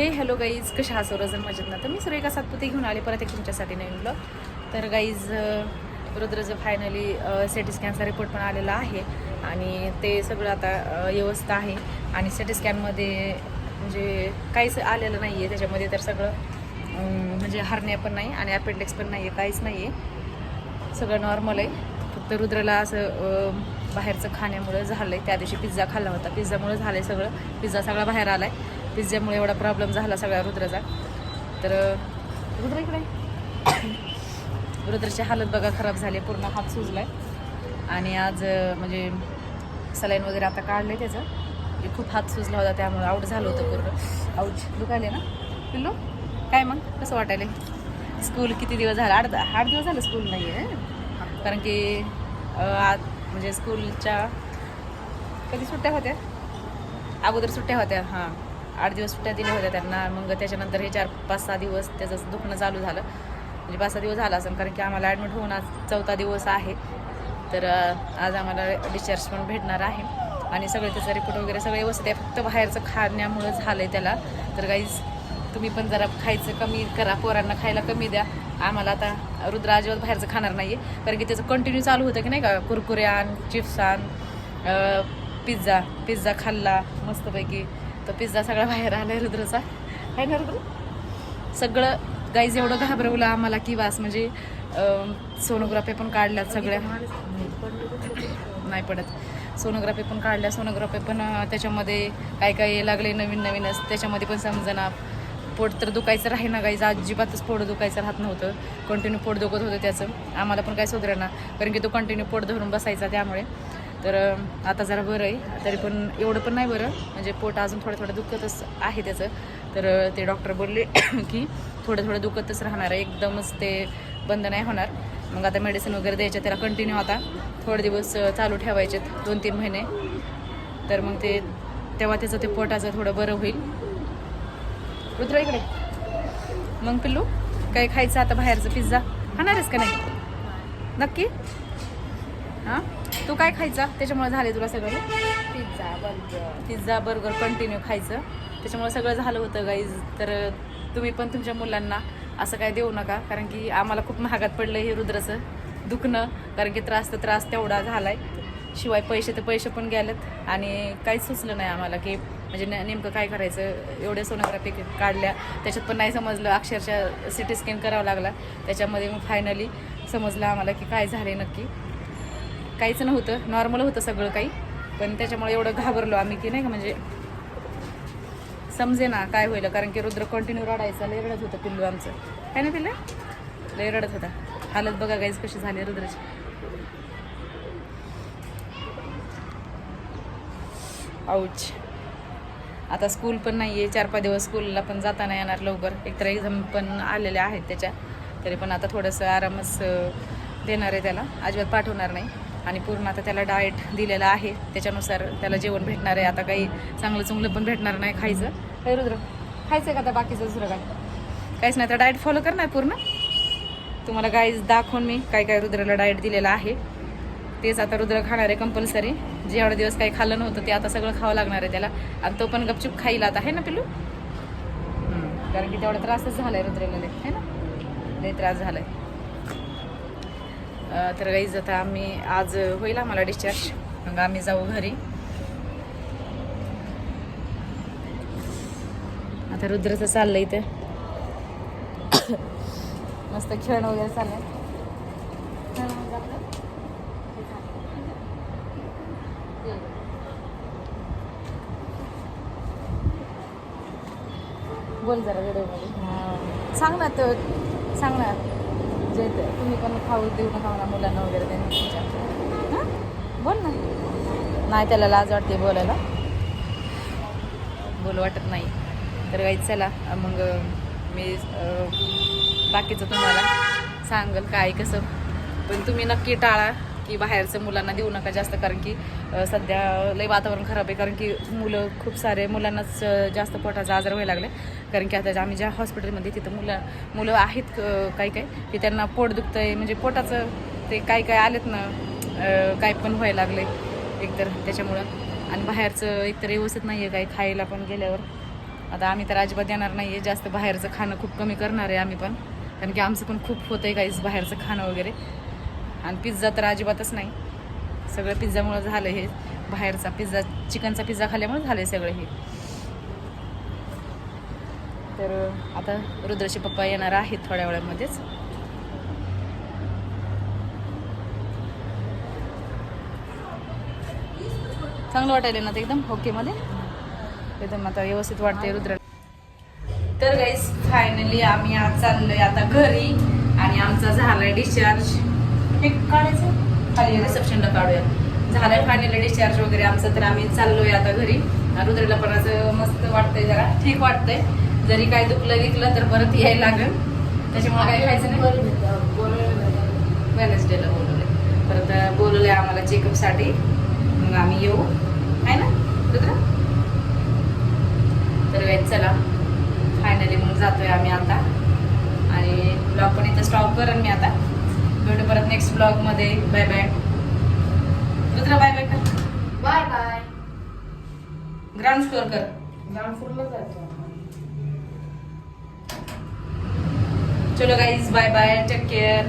हे hello guys कशा हा सौरजन मजेत ना? तर मी सुरेखा सातपुते घेऊन आले परत एक तुमच्यासाठी नवीन ब्लॉग तर गाईज रुद्रचं फायनली सिटी स्कॅनचा रिपोर्ट पण आलेला आहे. आणि ते सगळं आता व्यवस्था व्यवस्थित आहे. आणि सिटी स्कॅनमध्ये म्हणजे काहीच आलेलं नाही आहे त्याच्यामध्ये तर सगळं म्हणजे हरण्या पण नाही आणि अपेंडिक्स पण नाही आहे काहीच नाही आहे सगळं नॉर्मल आहे. फक्त रुद्रला असं बाहेरचं खाण्यामुळं झालं आहे त्या दिवशी पिझ्झा खाल्ला होता. पिझ्झामुळं झालं आहे सगळं. पिझ्झा सगळा बाहेर आला आहे पिझ्झ्यामुळे एवढा प्रॉब्लेम झाला सगळ्या रुद्राचा. तर रुद्र इकडे रुद्राची हालत बघा खराब झाली पूर्ण हात सुजलाय. आणि आज म्हणजे सलाईन वगैरे आता काढलं त्याचं. की खूप हात सुजला होता त्यामुळे आऊट झालं होतं पूर्ण. आऊट दुखायले ना? पिल्लो काय मग? कसं वाटायले स्कूल किती दिवस झालं? आठ आठ दिवस झालं स्कूल नाही आहे कारण की आज म्हणजे स्कूलच्या कधी सुट्ट्या होत्या? अगोदर सुट्ट्या होत्या हां. आठ दिवस सुट्ट्या दिल्या होत्या त्यांना. मग त्याच्यानंतर हे चार पाच सहा दिवस त्याचं दुखणं चालू झालं. म्हणजे पाच सहा दिवस झाला असं कारण की आम्हाला ॲडमिट होऊन आज चौथा दिवस आहे. तर आज आम्हाला डिस्चार्ज पण भेटणार आहे. आणि सगळे त्याचा रिपोर्ट वगैरे सगळे व्यवस्थित आहे. फक्त बाहेरचं खाण्यामुळं झालं आहे त्याला. तर काहीच तुम्ही पण जरा खायचं कमी करा. पोरांना खायला कमी द्या. आम्हाला आता रुद्र अजिबात बाहेरचं खाणार नाही आहे कारण की त्याचं कंटिन्यू चालू होतं की नाही का? कुरकुरे आण चिप्स आण पिझ्झा पिझ्झा खाल्ला मस्तपैकी. तो पिझ्झा सगळा बाहेर आला रुद्रचा. आहे ना रुद्र? सगळं गाईज एवढं घाबरवलं आम्हाला की वास म्हणजे सोनोग्राफी पण काढल्यात सगळ्या. नाही पडत. सोनोग्राफी पण काढल्या सोनोग्राफी पण त्याच्यामध्ये काय काय लागले नवीन नवीनच त्याच्यामध्ये पण समजना. पोट तर दुखायचं राही ना गाईज अजिबातच पोट दुखायचं राहत नव्हतं. कंटिन्यू पोट दुखत होतं त्याचं. आम्हाला पण काय सुधारणा कारण की तो कंटिन्यू पोट धरून बसायचा त्यामुळे. तर आता जरा बरं आहे. तरी पण एवढं पण नाही बरं. म्हणजे पोट अजून थोडं थोडं दुखतच आहे त्याचं. तर ते डॉक्टर बोलले की थोडं थोडं दुखतच राहणार आहे. एकदमच ते बंद नाही होणार. मग आता मेडिसिन वगैरे द्यायचे त्याला कंटिन्यू आता थोडे दिवस चालू ठेवायचे दोन तीन महिने. तर मग ते तेव्हा त्याचं ते पोटाचं थोडं बरं होईल. रुद्र इकडे. मग पिल्लू काय खायचं आता बाहेरचं? पिझ्झा. खाणारच का नाही? नक्की? हां? तू काय खायचा? त्याच्यामुळे झाले तुला सगळं? Pizza burger pizza burger continue खायचं. त्याच्यामुळे सगळं झालं होतं गाईज तर तुम्ही पण तुमच्या मुलांना असं काय देऊ नका कारण की आम्हाला खूप महागात पडलं हे रुद्राचं दुखणं कारण की त्रास तर त्रास तेवढा झालाय. शिवाय पैसे तर पैसे पण गेलेत. आणि काहीच सुचलं नाही आम्हाला की म्हणजे ने- नेमकं काय करायचं? एवढ्या सोनोग्राफी काढल्या. त्याच्यात पण नाही समजलं. अक्षरशः सिटी स्कॅन करावा लागला. त्याच्यामध्ये मग फायनली समजलं आम्हाला की काय झाले नक्की. काहीच नव्हतं. नॉर्मल होतं सगळं काही. पण त्याच्यामुळे एवढं घाबरलो आम्ही की नाही का म्हणजे समजे ना काय होईल. कारण की रुद्र कंटिन्यू रडायचा. लय रडत होतं पिल्लू आमचं. काय ना पिल्लू? लय रडत होता. हालत बघा गाईज कशी झाली रुद्राची. आऊच आता स्कूल पण नाही आहे चार पाच दिवस स्कूलला पण जाता नाही येणार लवकर. एकतर एक्झाम पण आलेल्या आहेत त्याच्या. तरी पण आता थोडंसं आरामच देणार आहे त्याला. अजिबात पाठवणार नाही. आणि पूर्ण आता त्याला डाएट दिलेला आहे. त्याच्यानुसार त्याला जेवण भेटणार आहे. आता काही चांगलं चुंगलं पण भेटणार नाही खायचं. काय रुद्र? खायचं का आता बाकीचं दुसरं काय? काहीच नाही. तर डाएट फॉलो करणार पूर्ण? तुम्हाला गाईज दाखवून मी काय काय रुद्राला डाएट दिलेला आहे. तेच आता रुद्र खाणार आहे कंपल्सरी जे एवढे दिवस काही खाल्लं नव्हतं ते आता सगळं खावं लागणार आहे त्याला. आणि तो पण गपचूप खाईल आता आहे ना पिल्लू? कारण की तेवढा त्रासच झालाय रुद्रेला आहे है ना? लय त्रास झालाय. तर गाईज आता आम्ही आज होईल आम्हाला डिस्चार्ज मग आम्ही जाऊ घरी. आता रुद्रचं चाललंय इथं. मस्त खेळणं वगैरे चाललंय. खेळणं बोल जरा व्हिडिओमध्ये सांग ना तर. सांग ना. म्हणजे मजा येते तुम्ही पण खाऊ देऊ नका मला मुलांना वगैरे त्यांनी हां? बोल ना. नाही त्याला लाज वाटते बोलायला. बोल वाटत नाही. तर काही चला मग मी बाकीचं तुम्हाला सांगल काय कसं. पण तुम्ही नक्की टाळा की बाहेरचं मुलांना देऊ नका जास्त कारण की सध्या लय वातावरण खराब आहे कारण की मुलं खूप सारे मुलांनाच जास्त पोटाचा आजार व्हायला लागले. कारण की आता आम्ही ज्या हॉस्पिटलमध्ये तिथं मुलं मुलं आहेत काही काही की त्यांना पोट दुखतंय म्हणजे पोटाचं ते काय काय आलेत ना काय पण व्हायला लागले एकतर त्याच्यामुळं. आणि बाहेरचं एकतर व्यवस्थित नाही आहे काही खायला पण गेल्यावर. आता आम्ही तर अजिबात देणार नाही आहे जास्त बाहेरचं खाणं खूप कमी करणार आहे आम्ही पण. कारण की आमचं पण खूप होतं आहे काहीच बाहेरचं खाणं वगैरे. आणि पिझ्झा तर अजिबातच नाही. सगळं पिझ्झामुळं झालं हे. बाहेरचा पिझ्झा चिकनचा पिझ्झा खाल्ल्यामुळे झालं आहे सगळं हे. तर आता रुद्रचे पप्पा येणार आहेत थोड्या वेळामध्येच. चांगलं वाटायला ना ते एकदम ओकेमध्ये एकदम आता व्यवस्थित वाटते रुद्र तर गाईस फायनली आम्ही आज चाललोय आता घरी आणि आमचा झालाय डिस्चार्ज हे काढायचं? खाली रिसेप्शनला काढूया. झालाय फायनली डिस्चार्ज वगैरे आमचं तर आम्ही चाललोय आता घरी. रुद्रला पण असं मस्त वाटतंय जरा. ठीक वाटतंय. जरी काय दुखलं विकलं तर परत यायला लागेल. त्याच्यामुळे काय खायचं नाही. वेनसडेला बोलवले परत बोलवले आम्हाला चेकअपसाठी मग आम्ही येऊ. आहे ना रुद्र? तर वेळ चला. फायनली मग जातोय आम्ही आता. आणि ब्लॉग पण इथं स्टॉप करेन मी आता. भेटू परत नेक्स्ट ब्लॉगमध्ये bye bye Rudra bye bye कर. बाय बाय ग्राउंड फ्लोअर कर. ग्राउंड फ्लोरला जातो चलो guys bye bye take care